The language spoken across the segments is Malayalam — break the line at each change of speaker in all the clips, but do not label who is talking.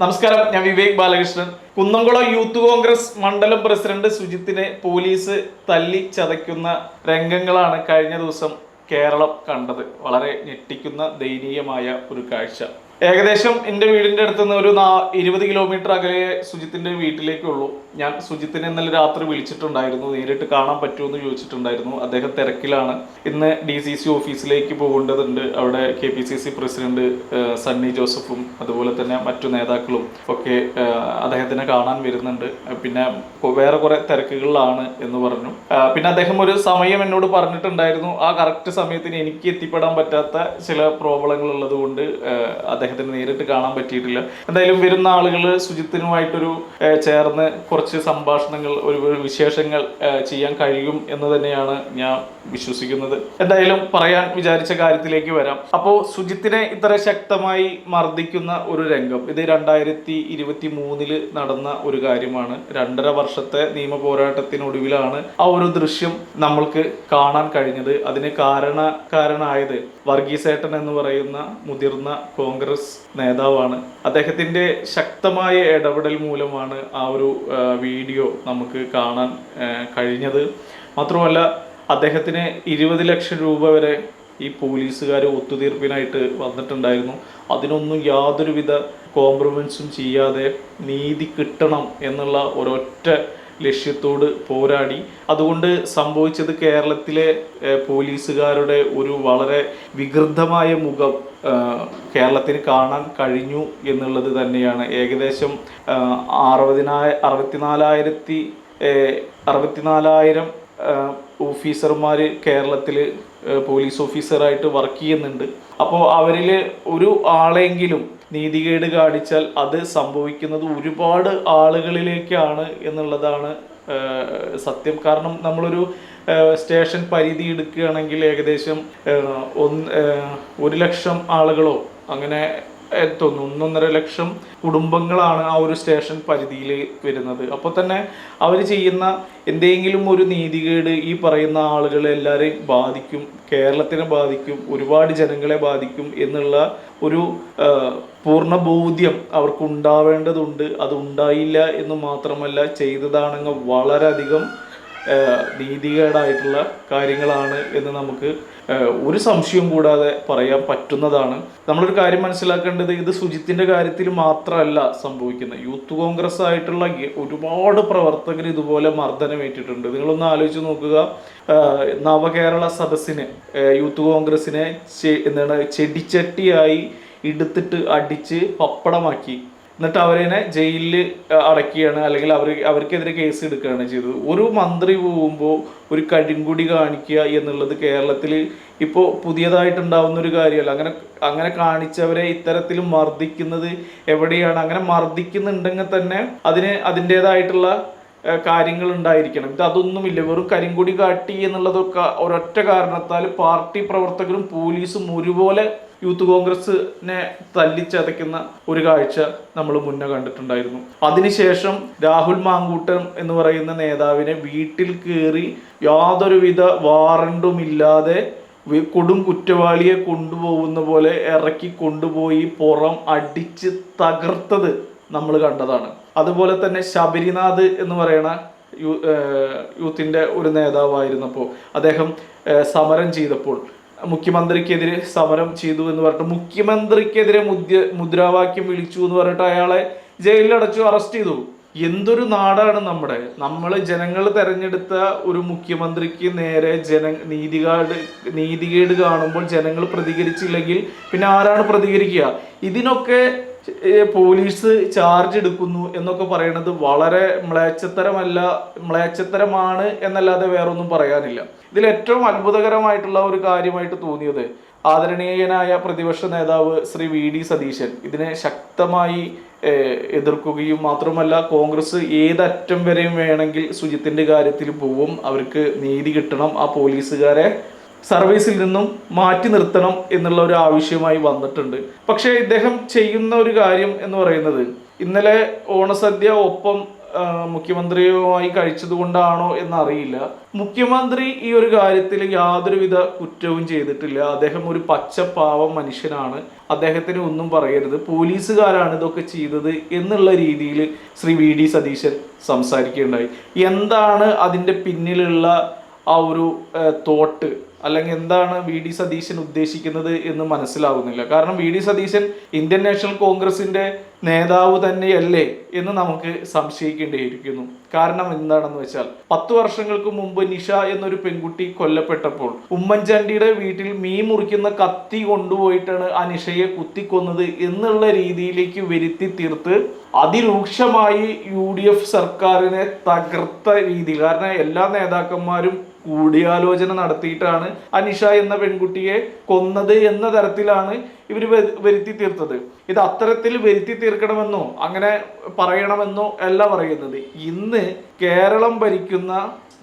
നമസ്കാരം ഞാൻ വിവേക് ബാലകൃഷ്ണൻ. കുന്നംകുളം യൂത്ത് കോൺഗ്രസ് മണ്ഡലം പ്രസിഡന്റ് സുജിത്തിനെ പോലീസ് തല്ലി ചതയ്ക്കുന്ന രംഗങ്ങളാണ് കഴിഞ്ഞ ദിവസം കേരളം കണ്ടത്. വളരെ ഞെട്ടിക്കുന്ന ദയനീയമായ ഒരു കാഴ്ച. ഏകദേശം എന്റെ വീടിന്റെ അടുത്ത് നിന്ന് ഒരു നാ ഇരുപത് കിലോമീറ്റർ അകലെ സുജിത്തിന്റെ വീട്ടിലേക്കുള്ളൂ. ഞാൻ സുജിത്തിനെ ഇന്നലെ രാത്രി വിളിച്ചിട്ടുണ്ടായിരുന്നു. നേരിട്ട് കാണാൻ പറ്റുമെന്ന് ചോദിച്ചിട്ടുണ്ടായിരുന്നു. അദ്ദേഹം തിരക്കിലാണ്. ഇന്ന് ഡി സി സി ഓഫീസിലേക്ക് പോകേണ്ടതുണ്ട്. അവിടെ K P C C president Sunny ജോസഫും അതുപോലെ തന്നെ മറ്റു നേതാക്കളും ഒക്കെ അദ്ദേഹത്തിനെ കാണാൻ വരുന്നുണ്ട്. പിന്നെ വേറെ കുറെ തിരക്കുകളിലാണ് എന്ന് പറഞ്ഞു. പിന്നെ അദ്ദേഹം ഒരു സമയം എന്നോട് പറഞ്ഞിട്ടുണ്ടായിരുന്നു. ആ കറക്റ്റ് സമയത്തിന് എനിക്ക് എത്തിപ്പെടാൻ പറ്റാത്ത ചില പ്രോബ്ലങ്ങൾ ഉള്ളത് കൊണ്ട് ഏഹ്, അദ്ദേഹത്തിന് നേരിട്ട് കാണാൻ പറ്റിയിട്ടില്ല. എന്തായാലും വരുന്ന ആളുകൾ സുജിത്തിനുമായിട്ടൊരു ചേർന്ന് കുറച്ച് സംഭാഷണങ്ങൾ ഒരു ഒരു വിശേഷങ്ങൾ ചെയ്യാൻ കഴിയും എന്ന് തന്നെയാണ് ഞാൻ വിശ്വസിക്കുന്നത്. എന്തായാലും പറയാൻ വിചാരിച്ച കാര്യത്തിലേക്ക് വരാം. അപ്പോൾ സുജിത്തിനെ ഇത്ര ശക്തമായി മർദ്ദിക്കുന്ന ഒരു രംഗം ഇത് രണ്ടായിരത്തി ഇരുപത്തി മൂന്നിൽ നടന്ന ഒരു കാര്യമാണ്. രണ്ടര വർഷത്തെ നിയമ പോരാട്ടത്തിനൊടുവിലാണ് ആ ഒരു ദൃശ്യം നമ്മൾക്ക് കാണാൻ കഴിഞ്ഞത്. അതിന് കാരണക്കാരനായത് വർഗീസേട്ടൻ എന്ന് പറയുന്ന മുതിർന്ന കോൺഗ്രസ് നേതാവാണ്. അദ്ദേഹത്തിന്റെ ശക്തമായ ഇടപെടൽ മൂലമാണ് ആ ഒരു വീഡിയോ നമുക്ക് കാണാൻ കഴിഞ്ഞത്. മാത്രമല്ല അദ്ദേഹത്തിന് ഇരുപത് ലക്ഷം രൂപ വരെ ഈ പോലീസുകാർ ഒത്തുതീർപ്പിനായിട്ട് വന്നിട്ടുണ്ടായിരുന്നു. അതിനൊന്നും യാതൊരുവിധ കോംപ്രമൈസും ചെയ്യാതെ നീതി കിട്ടണം എന്നുള്ള ഒരൊറ്റ ലക്ഷ്യത്തോട് പോരാടി. അതുകൊണ്ട് സംഭവിച്ചത് കേരളത്തിലെ പോലീസുകാരുടെ ഒരു വളരെ വികൃതമായ മുഖം കേരളത്തിന് കാണാൻ കഴിഞ്ഞു എന്നുള്ളത് തന്നെയാണ്. ഏകദേശം അറുപതിനായ അറുപത്തിനാലായിരത്തി അറുപത്തിനാലായിരം ഓഫീസർമാർ കേരളത്തിൽ പോലീസ് ഓഫീസറായിട്ട് വർക്ക് ചെയ്യുന്നുണ്ട്. അപ്പോൾ അവരിൽ ഒരു ആളെങ്കിലും നീതികേട് കാണിച്ചാൽ അത് സംഭവിക്കുന്നത് ഒരുപാട് ആളുകളിലേക്കാണ് എന്നുള്ളതാണ് സത്യം. കാരണം നമ്മളൊരു സ്റ്റേഷൻ പരിധി എടുക്കുകയാണെങ്കിൽ ഏകദേശം ഒന്ന് ഒരു ലക്ഷം ആളുകളോ അങ്ങനെ എത്തുന്നു. ഒന്നൊന്നര ലക്ഷം കുടുംബങ്ങളാണ് ആ ഒരു സ്റ്റേഷൻ പരിധിയിൽ വരുന്നത്. അപ്പോൾ തന്നെ അവർ ചെയ്യുന്ന എന്തെങ്കിലും ഒരു നീതികേട് ഈ പറയുന്ന ആളുകളെ എല്ലാവരെയും ബാധിക്കും കേരളത്തിനെ ബാധിക്കും ഒരുപാട് ജനങ്ങളെ ബാധിക്കും എന്നുള്ള ഒരു പൂർണ ബോധ്യം അവർക്ക് ഉണ്ടാവേണ്ടതുണ്ട് അത് ഉണ്ടായില്ല എന്ന് മാത്രമല്ല ചെയ്തതാണെങ്കിൽ വളരെയധികം നീതികേടായിട്ടുള്ള കാര്യങ്ങളാണ് എന്ന് നമുക്ക് ഒരു സംശയവും കൂടാതെ പറയാൻ പറ്റുന്നതാണ്. നമ്മളൊരു കാര്യം മനസ്സിലാക്കേണ്ടത് ഇത് സുജിത്തിന്റെ കാര്യത്തിൽ മാത്രമല്ല സംഭവിക്കുന്നത്. യൂത്ത് കോൺഗ്രസ് ആയിട്ടുള്ള ഒരുപാട് പ്രവർത്തകർ ഇതുപോലെ മർദ്ദനമേറ്റിട്ടുണ്ട്. നിങ്ങളൊന്ന് ആലോചിച്ച് നോക്കുക. നവകേരള സദസ്സിന് യൂത്ത് കോൺഗ്രസിനെ എന്താണ് ചെടിച്ചട്ടിയായി എടുത്തിട്ട് അടിച്ച് പപ്പടമാക്കി. എന്നിട്ട് അവരെ ജയിലിൽ അടക്കുകയാണ് അല്ലെങ്കിൽ അവർ അവർക്കെതിരെ കേസ് എടുക്കുകയാണ് ചെയ്തത്. ഒരു മന്ത്രി പോകുമ്പോൾ ഒരു കരിങ്കുടി കാണിക്കുക എന്നുള്ളത് കേരളത്തിൽ ഇപ്പോൾ പുതിയതായിട്ടുണ്ടാവുന്ന ഒരു കാര്യമല്ല. അങ്ങനെ അങ്ങനെ കാണിച്ചവരെ ഇത്തരത്തിൽ മർദ്ദിക്കുന്നത് എവിടെയാണ്? അങ്ങനെ മർദ്ദിക്കുന്നുണ്ടെങ്കിൽ തന്നെ അതിന് അതിന്റെതായിട്ടുള്ള കാര്യങ്ങൾ ഉണ്ടായിരിക്കണം ഇത് അതൊന്നുമില്ല വെറും കരിങ്കൊടി കാട്ടി എന്നുള്ളതൊക്കെ ഒരൊറ്റ കാരണത്താൽ പാർട്ടി പ്രവർത്തകരും പോലീസും ഒരുപോലെ യൂത്ത് കോൺഗ്രസിനെ തല്ലിച്ചതയ്ക്കുന്ന ഒരു കാഴ്ച നമ്മൾ മുന്നേ കണ്ടിട്ടുണ്ടായിരുന്നു. അതിനുശേഷം രാഹുൽ മാങ്കൂട്ടം എന്ന് പറയുന്ന നേതാവിനെ വീട്ടിൽ കയറി യാതൊരുവിധ വാറണ്ടുമില്ലാതെ കൊടും കുറ്റവാളിയെ കൊണ്ടുപോകുന്ന പോലെ ഇറക്കി കൊണ്ടുപോയി പുറം അടിച്ച് തകർത്തത് നമ്മൾ കണ്ടതാണ്. അതുപോലെ തന്നെ ശബരിനാഥ് എന്ന് പറയുന്ന യൂ യൂത്തിന്റെ ഒരു നേതാവായിരുന്നപ്പോൾ അദ്ദേഹം സമരം ചെയ്തപ്പോൾ മുഖ്യമന്ത്രിക്കെതിരെ സമരം ചെയ്തു എന്ന് പറഞ്ഞിട്ട് മുഖ്യമന്ത്രിക്കെതിരെ മുദ്ര മുദ്രാവാക്യം വിളിച്ചു എന്ന് പറഞ്ഞിട്ട് അയാളെ ജയിലിലടച്ചു അറസ്റ്റ് ചെയ്തു. എന്തൊരു നാടാണ് നമ്മുടെ. നമ്മൾ ജനങ്ങൾ തെരഞ്ഞെടുത്ത ഒരു മുഖ്യമന്ത്രിക്ക് നേരെ ജന നീതികേട് നീതികേട് കാണുമ്പോൾ ജനങ്ങൾ പ്രതികരിച്ചില്ലെങ്കിൽ പിന്നെ ആരാണ് പ്രതികരിക്കുക? ഇതിനൊക്കെ പോലീസ് ചാർജ് എടുക്കുന്നു എന്നൊക്കെ പറയുന്നത് വളരെ മ്ലേച്ഛത്തരമല്ല മ്ലേച്ഛത്തരമാണ് എന്നല്ലാതെ വേറൊന്നും പറയാനില്ല. ഇതിൽ ഏറ്റവും അത്ഭുതകരമായിട്ടുള്ള ഒരു കാര്യമായിട്ട് തോന്നിയത് ആദരണീയനായ പ്രതിപക്ഷ നേതാവ് ശ്രീ വി ഡി സതീശൻ. ഇതിനെ ശക്തമായി എതിർക്കുകയും മാത്രമല്ല കോൺഗ്രസ് ഏതറ്റം വരെയും വേണമെങ്കിൽ സുജിത്തിന്റെ കാര്യത്തിൽ പോവും. അവർക്ക് നീതി കിട്ടണം ആ പോലീസുകാരെ. സർവീസിൽ നിന്നും മാറ്റി നിർത്തണം എന്നുള്ള ഒരു ആവശ്യമായി വന്നിട്ടുണ്ട്. പക്ഷേ ഇദ്ദേഹം ചെയ്യുന്ന ഒരു കാര്യം എന്ന് പറയുന്നത് ഇന്നലെ ഓണസദ്യ ഒപ്പം മുഖ്യമന്ത്രിയുമായി കഴിച്ചത് കൊണ്ടാണോ എന്നറിയില്ല. മുഖ്യമന്ത്രി ഈ ഒരു കാര്യത്തിൽ യാതൊരുവിധ കുറ്റവും ചെയ്തിട്ടില്ല. അദ്ദേഹം ഒരു പച്ചപ്പാവം മനുഷ്യനാണ്. അദ്ദേഹത്തിന് ഒന്നും പറയരുത്. പോലീസുകാരാണ് ഇതൊക്കെ ചെയ്തത് എന്നുള്ള രീതിയിൽ ശ്രീ വി ഡി സതീശൻ സംസാരിക്കുകയുണ്ടായി. എന്താണ് അതിന്റെ പിന്നിലുള്ള ആ ഒരു തോട്ട്? അല്ലെങ്കിൽ എന്താണ് വി ഡി സതീശൻ ഉദ്ദേശിക്കുന്നത് എന്ന് മനസ്സിലാവുന്നില്ല. കാരണം V D Satheesan Indian national കോൺഗ്രസിന്റെ നേതാവ് തന്നെയല്ലേ എന്ന് നമുക്ക് സംശയിക്കേണ്ടിയിരിക്കുന്നു. കാരണം എന്താണെന്ന് വെച്ചാൽ പത്തു വർഷങ്ങൾക്ക് മുമ്പ് നിഷ എന്നൊരു പെൺകുട്ടി കൊല്ലപ്പെട്ടപ്പോൾ ഉമ്മൻചാണ്ടിയുടെ വീട്ടിൽ മീൻ മുറിക്കുന്ന കത്തി കൊണ്ടുപോയിട്ടാണ് ആ നിഷയെ കുത്തിക്കൊന്നത് എന്നുള്ള രീതിയിലേക്ക് വരുത്തി തീർത്ത് അതിരൂക്ഷമായി യു ഡി എഫ് സർക്കാരിനെ തകർത്ത രീതി കാരണം എല്ലാ നേതാക്കന്മാരും കൂടിയാലോചന നടത്തിയിട്ടാണ് അനിഷ എന്ന പെൺകുട്ടിയെ കൊന്നത് എന്ന തരത്തിലാണ് ഇവർ വരുത്തി തീർത്തത്. ഇത് അത്തരത്തിൽ വരുത്തി തീർക്കണമെന്നോ അങ്ങനെ പറയണമെന്നോ അല്ല പറയുന്നത്. ഇന്ന് കേരളം ഭരിക്കുന്ന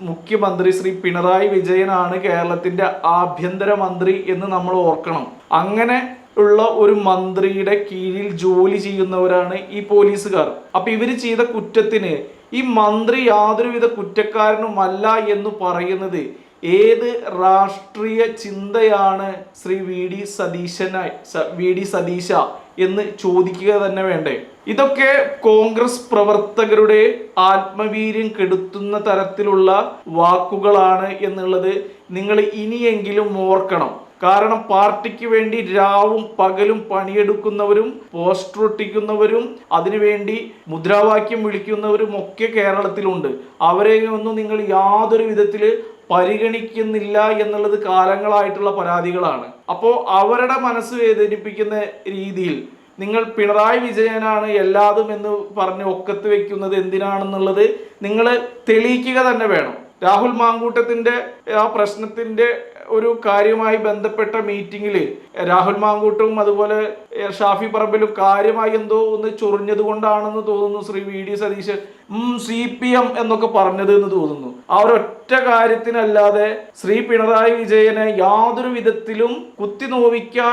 മുഖ്യമന്ത്രി ശ്രീ പിണറായി വിജയനാണ് കേരളത്തിന്റെ ആഭ്യന്തര മന്ത്രി എന്ന് നമ്മൾ ഓർക്കണം. അങ്ങനെ ഉള്ള ഒരു മന്ത്രിയുടെ കീഴിൽ ജോലി ചെയ്യുന്നവരാണ് ഈ പോലീസുകാർ. അപ്പൊ ഇവർ ചെയ്ത കുറ്റത്തിന് ഈ മന്ത്രി യാതൊരുവിധ കുറ്റക്കാരനുമല്ല എന്ന് പറയുന്നത് ഏത് രാഷ്ട്രീയ ചിന്തയാണ് ശ്രീ വി ഡി സതീശനായി വി ഡി സതീശ എന്ന് ചോദിക്കുക തന്നെ വേണ്ടേ? ഇതൊക്കെ കോൺഗ്രസ് പ്രവർത്തകരുടെ ആത്മവീര്യം കെടുത്തുന്ന തരത്തിലുള്ള വാക്കുകളാണ് എന്നുള്ളത് നിങ്ങൾ ഇനിയെങ്കിലും ഓർക്കണം. കാരണം പാർട്ടിക്ക് വേണ്ടി രാവും പകലും പണിയെടുക്കുന്നവരും പോസ്റ്റർ ഒട്ടിക്കുന്നവരും അതിനുവേണ്ടി മുദ്രാവാക്യം വിളിക്കുന്നവരും ഒക്കെ കേരളത്തിലുണ്ട്. അവരെ ഒന്നും നിങ്ങൾ യാതൊരു വിധത്തിൽ പരിഗണിക്കുന്നില്ല എന്നുള്ളത് കാലങ്ങളായിട്ടുള്ള പരാതികളാണ്. അപ്പോൾ അവരുടെ മനസ്സ് വേദനിപ്പിക്കുന്ന രീതിയിൽ നിങ്ങൾ പിണറായി വിജയനാണ് എല്ലാതും എന്ന് പറഞ്ഞ് ഒക്കത്ത് വെക്കുന്നത് എന്തിനാണെന്നുള്ളത് നിങ്ങൾ തെളിയിക്കുക തന്നെ വേണം. രാഹുൽ മാങ്കൂട്ടത്തിന്റെ ആ പ്രശ്നത്തിന്റെ ഒരു കാര്യമായി ബന്ധപ്പെട്ട മീറ്റിംഗിൽ രാഹുൽ മാങ്കൂട്ടും അതുപോലെ ഷാഫി പറമ്പിലും കാര്യമായി എന്തോ ഒന്ന് ചൊറിഞ്ഞത് കൊണ്ടാണെന്ന് തോന്നുന്നു Shri V D Satheesan C P M എന്നൊക്കെ പറഞ്ഞത് എന്ന് തോന്നുന്നു. ആ ഒരൊറ്റ കാര്യത്തിനല്ലാതെ ശ്രീ പിണറായി വിജയനെ യാതൊരു വിധത്തിലും കുത്തി നോവിക്കാ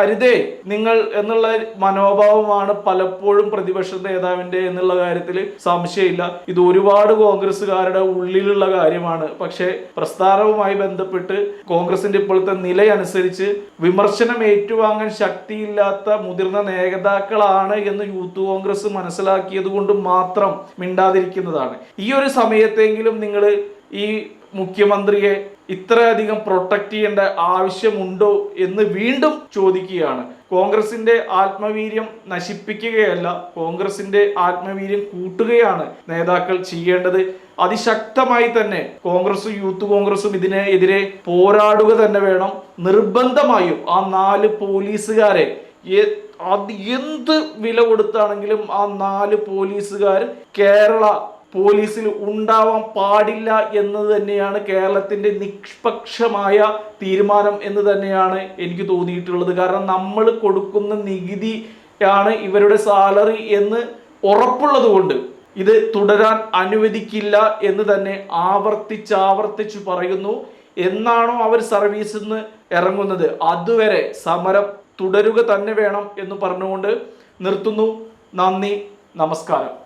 അരുതേ നിങ്ങൾ എന്നുള്ള മനോഭാവമാണ് പലപ്പോഴും പ്രതിപക്ഷ നേതാവിന്റെ എന്നുള്ള കാര്യത്തിൽ സംശയമില്ല. ഇത് ഒരുപാട് കോൺഗ്രസ്സുകാരുടെ ഉള്ളിലുള്ള കാര്യമാണ്. പക്ഷേ പ്രസ്ഥാനവുമായി ബന്ധപ്പെട്ട് കോൺഗ്രസിന്റെ ഇപ്പോഴത്തെ നിലയനുസരിച്ച് വിമർശനം ഏറ്റുവാങ്ങാൻ ശക്തിയില്ലാത്ത മുതിർന്ന നേതാക്കളാണ് എന്ന് യൂത്ത് കോൺഗ്രസ് മനസ്സിലാക്കിയത് കൊണ്ട് മാത്രം മിണ്ടാതിരിക്കുന്നതാണ്. ഈ ഒരു സമയത്തെങ്കിലും നിങ്ങൾ ഈ മുഖ്യമന്ത്രിയെ ഇത്രയധികം പ്രൊട്ടക്ട് ചെയ്യേണ്ട ആവശ്യമുണ്ടോ എന്ന് വീണ്ടും ചോദിക്കുകയാണ്. കോൺഗ്രസിന്റെ ആത്മവീര്യം നശിപ്പിക്കുകയല്ല കോൺഗ്രസിന്റെ ആത്മവീര്യം കൂട്ടുകയാണ് നേതാക്കൾ ചെയ്യേണ്ടത്. അതിശക്തമായി തന്നെ കോൺഗ്രസും യൂത്ത് കോൺഗ്രസും ഇതിനെതിരെ പോരാടുക തന്നെ വേണം. നിർബന്ധമായും ആ നാല് പോലീസുകാരെ അത് എന്ത് വില കൊടുത്താണെങ്കിലും ആ നാല് പോലീസുകാർ കേരള പോലീസിൽ ഉണ്ടാവാൻ പാടില്ല എന്നത് തന്നെയാണ് കേരളത്തിന്റെ നിഷ്പക്ഷമായ തീരുമാനം എന്ന് തന്നെയാണ് എനിക്ക് തോന്നിയിട്ടുള്ളത്. കാരണം നമ്മൾ കൊടുക്കുന്ന നികുതി ആണ് ഇവരുടെ സാലറി എന്ന് ഉറപ്പുള്ളത് കൊണ്ട് ഇത് തുടരാൻ അനുവദിക്കില്ല എന്ന് തന്നെ ആവർത്തിച്ചാവർത്തിച്ചു പറയുന്നു. എന്നാണോ അവർ സർവീസിൽ നിന്ന് ഇറങ്ങുന്നത്. അതുവരെ സമരം തുടരുക തന്നെ വേണം എന്ന് പറഞ്ഞുകൊണ്ട് നിർത്തുന്നു. നന്ദി നമസ്കാരം.